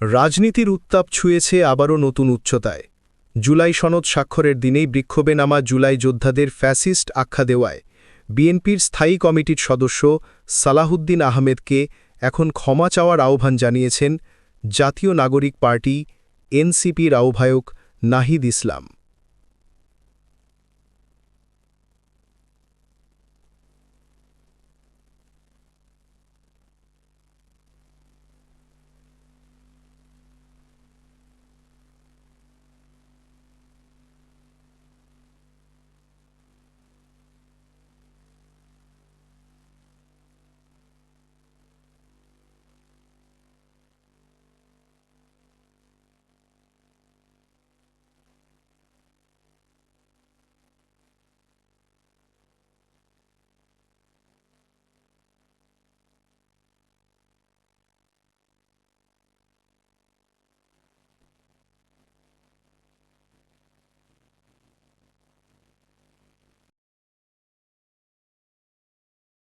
রাজনীতির উত্তাপ ছুঁয়েছে আবারও নতুন উচ্চতায়। জুলাই সনদ স্বাক্ষরের দিনেই বিক্ষোভে নামা জুলাই যোদ্ধাদের ফ্যাসিস্ট আখ্যা দেওয়ায়, বিএনপির স্থায়ী কমিটির সদস্য সালাহুদ্দিন আহমেদকে এখন ক্ষমা চাওয়ার আহ্বান জানিয়েছেন জাতীয় নাগরিক পার্টি এনসিপির আহ্বায়ক নাহিদ ইসলাম।